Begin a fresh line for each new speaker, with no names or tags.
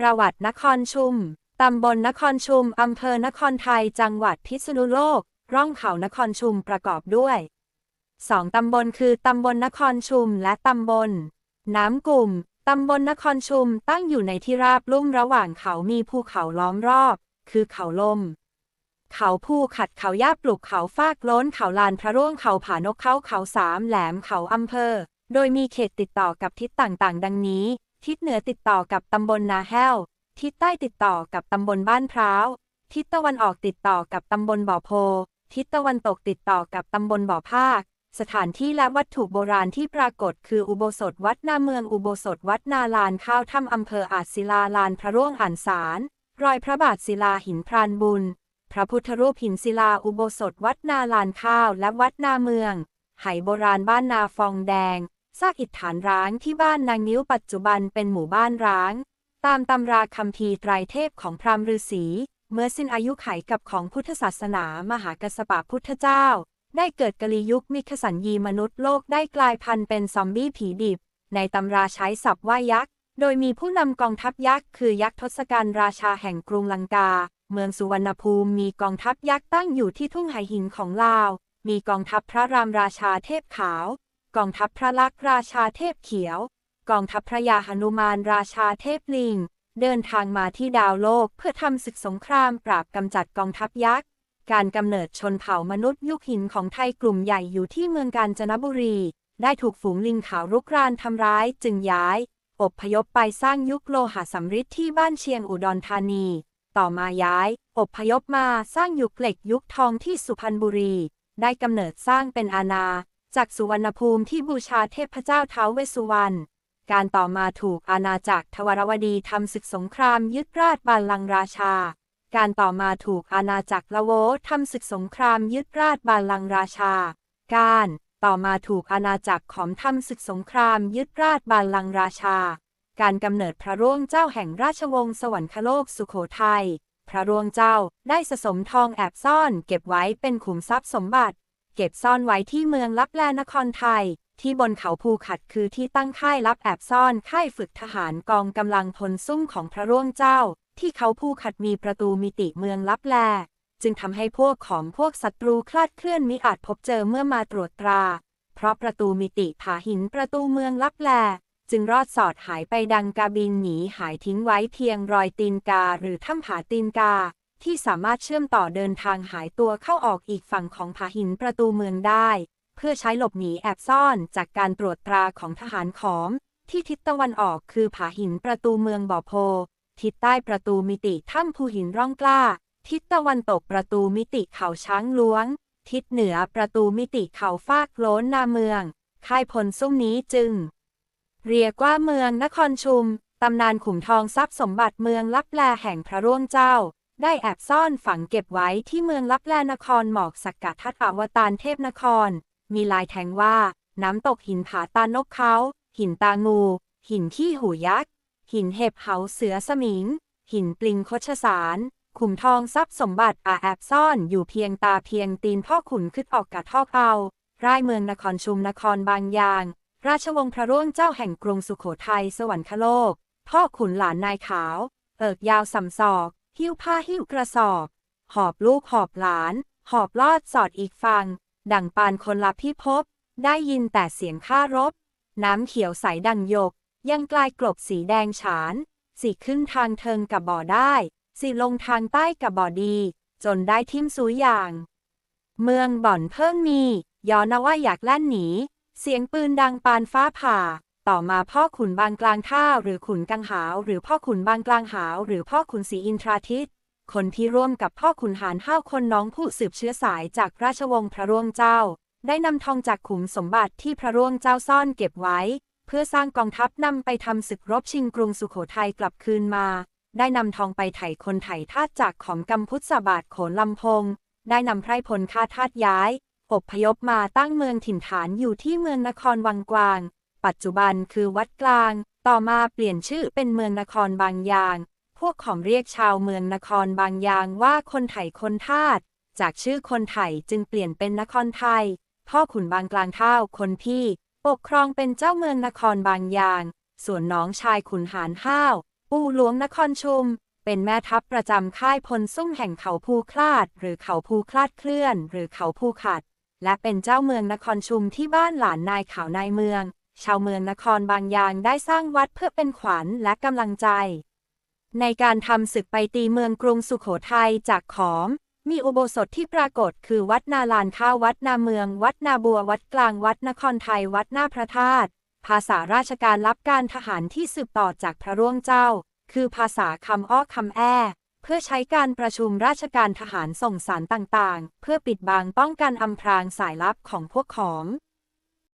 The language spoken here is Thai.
ประวัตินครชุม ตำบลนครชุม อำเภอนครไทย จังหวัดพิษณุโลก ร่องเขานครชุมประกอบด้วยสองตำบลคือ ตำบลนครชุมและตำบล น้ำกลุ่ม ตำบลนครชุมตั้งอยู่ในที่ราบลุ่มระหว่างเขามีภูเขาล้อมรอบ คือเขาลม เขาภูขัดเขาย่าปลุกเขาฟากโล้นเขาลานพระร่วงเขาผานกเขาเขาสามแหลมเขาอำเภอ โดยมีเขตติดต่อกับทิศต่างๆ ดังนี้ ทิศเหนือติดต่อกับตำบลนาแห้ว ทิศใต้ติดต่อกับตำบลบ้านพร้าว ทิศตะวันออกติดต่อกับตำบลบ่อโพ ทิศตะวันตกติดต่อกับตำบลบ่อภาค สถานที่และวัตถุโบราณที่ปรากฏคืออุโบสถวัดนาเมืองอุโบสถวัดนาลานข้าวถ้ำอำเภออาจศิลาลานพระร่วงอ่านสาร รอยพระบาทศิลาหินพรานบุญ พระพุทธรูปหินศิลาอุโบสถวัดนาลานข้าวและวัดนาเมือง ไหโบราณบ้านนาฟองแดง ซากอิฐฐานร้างที่บ้านนางนิ้วปัจจุบันเป็นหมู่บ้านร้าง ตามตำราคัมภีร์ไตรเทพของพราหมณ์ฤาษีเมื่อสิ้นอายุไขกับของพุทธศาสนามหากัสสปะพุทธเจ้า ได้เกิดกลียุคมิคสัญญีมนุษย์โลกได้กลายพันธุ์เป็นซอมบี้ผีดิบ ในตำราใช้ศัพท์ว่ายักษ์ โดยมีผู้นำกองทัพยักษ์คือยักษ์ทศกัณฐ์ราชาแห่งกรุงลังกา เมืองสุวรรณภูมิมีกองทัพยักษ์ตั้งอยู่ที่ทุ่งไหหินของลาว มีกองทัพพระรามราชาเทพขาว กองทัพพระลักษมณ์ราชาเทพเขียว กองทัพพระยาหนุมานราชาเทพลิง เดินทางมาที่ดาวโลกเพื่อทำศึกสงครามปราบกำจัดกองทัพยักษ์ การกำเนิดชนเผ่ามนุษย์ยุคหินของไทยกลุ่มใหญ่อยู่ที่เมืองกาญจนบุรี ได้ถูกฝูงลิงขาวรุกรานทำร้ายจึงย้าย อบพยพไปสร้างยุคโลหะสำริดที่บ้านเชียงอุดรธานี ต่อมาย้าย อบพยพมาสร้างยุคเหล็กยุคทองที่สุพรรณบุรี ได้กำเนิดสร้างเป็นอาณา จากสุวรรณภูมิที่บูชาเทพเจ้าเท้าเวสสุวรรณ การต่อมาถูกอาณาจักรทวารวดีทำศึกสงครามยึดราชบัลลังก์ราชา การต่อมาถูกอาณาจักรละโวทำศึกสงครามยึดราชบัลลังก์ราชา การต่อมาถูกอาณาจักรขอมทำศึกสงครามยึดราชบัลลังก์ราชา การกำเนิดพระร่วงเจ้าแห่งราชวงศ์สวรรคโลกสุโขทัย พระร่วงเจ้าได้สะสมทองแอบซ่อนเก็บไว้เป็นขุมทรัพย์สมบัติ เก็บซ่อนไว้ที่เมืองลับแลนครไทย ที่บนเขาภูขัดคือที่ตั้งค่ายลับแอบซ่อนค่ายฝึกทหารกองกำลังพลซุ่มของพระร่วงเจ้า ที่เขาภูขัดมีประตูมิติเมืองลับแล จึงทำให้พวกของพวกศัตรูคลาดเคลื่อนมิอาจพบเจอเมื่อมาตรวจตรา เพราะประตูมิติผาหินประตูเมืองลับแล จึงรอดสอดหายไปดังกาบินหนีหายทิ้งไว้เพียงรอยตีนกาหรือถ้ำผาตีนกา ที่สามารถเชื่อมต่อเดินทางหายตัวเข้าออกอีกฝั่งของผาหินประตูเมืองได้ เพื่อใช้หลบหนีแอบซ่อนจากการตรวจตราของทหารขอม ที่ทิศตะวันออกคือผาหินประตูเมืองบ่อโพ ทิศใต้ประตูมิติถ้ำภูหินร่องกล้า ทิศตะวันตกประตูมิติเขาช้างล้วง ทิศเหนือประตูมิติเขาฟากโล้นนาเมือง ค่ายพลซุ่มนี้จึง เรียกว่าเมืองนครชุมตำนานขุมทองทรัพย์สมบัติเมืองลับแลแห่งพระร่วงเจ้า ได้แอบซ่อนฝังเก็บไว้ที่เมืองลับแลนครหมอกสักกะทัตอวตารเทพนคร มีลายแทงว่า น้ำตกหินผาตานกเขา หินตางู หินขี้หูยักษ์ หินเห็บเหาเสือสมิง หินปลิงคชสาร ขุมทองทรัพย์สมบัติอาแอบซ่อนอยู่เพียงตาเพียงตีนพ่อขุนขึ้นออกกะทอกเอาร่ายเมืองนครชุมนครบางยาง ราชวงศ์พระร่วงเจ้าแห่งกรุงสุขโขทัยสวรรคโลก พ่อขุนหลานนายขาว เอิกยาวสำศอก หิ้วผ้าหิ้วกระสอบ หอบลูกหอบหลาน หอบลอดสอดอีกฟัง ดังปานคนละพี่พได้ยินแต่เสียงข้ารบ น้ำเขียวใสดังหยก ยังกลายกลบสีแดงฉานสีขึ้นทางเทิงกับบ่อได้สีลงทางใต้กับบ่อดี จนได้ทิมสูอย่าง เมืองบ่อนเพิ่งมีย้อนว่าอยากแล่นหนี เสียงปืนดังปานฟ้าผ่า ต่อมาพ่อขุนบางกลางท่าหรือขุนกังหาว หรือพ่อขุนบางกลางหาว หรือพ่อขุนศรีอินทราทิตคนที่ร่วมกับพ่อขุนหารห้าคนน้องผู้สืบเชื้อสายจากราชวงศ์พระร่วงเจ้า ได้นำทองจากขุมสมบัติที่พระร่วงเจ้าซ่อนเก็บไว้ เพื่อสร้างกองทัพนำไปทำศึกรบชิงกรุงสุขโขทัยกลับคืนมา ได้นำทองไปไถ่คนไถ่ทาสจากของกำพุทธบาทโขนลำพง ได้นำไพร่พลฆ่าทาสย้ายอพยพมาตั้งเมืองถิ่นฐานอยู่ที่เมืองนครวังกวาง ปัจจุบันคือวัดกลาง ต่อมาเปลี่ยนชื่อเป็นเมืองนครบางยาง พวกของเรียกชาวเมืองนครบางยางว่าคนไถ่คนทาสจากชื่อคนไถ่จึงเปลี่ยนเป็นนครไทย พ่อขุนบางกลางเท่าคนพี่ ปกครองเป็นเจ้าเมืองนครบางยาง ส่วนน้องชายขุนหารห้าวปปูหลวงนครชุม เป็นแม่ทัพประจำค่ายพลซุ่มแห่งเขาภูคลาด หรือเขาภูคลาดเคลื่อน หรือเขาภูขัด และเป็นเจ้าเมืองนครชุมที่บ้านหลานนายขาวนายเมือง ชาวเมืองนครบางยางได้สร้างวัดเพื่อเป็นขวัญและกำลังใจ ในการทำศึกไปตีเมืองกรุงสุขโขทัยจากขอม มีอุโบสถที่ปรากฏคือวัดนาลานข้าววัดนาเมือง วัดนาบัววัดกลางวัดนครไทยวัดหน้าพระธาตุภาษาราชการรับการทหารที่สืบต่อจากพระร่วงเจ้า คือภาษาคำอ้อคำแอเพื่อใช้การประชุมราชการทหารส่งสารต่างๆ เพื่อปิดบังป้องกันอำพรางสายลับของพวกขอม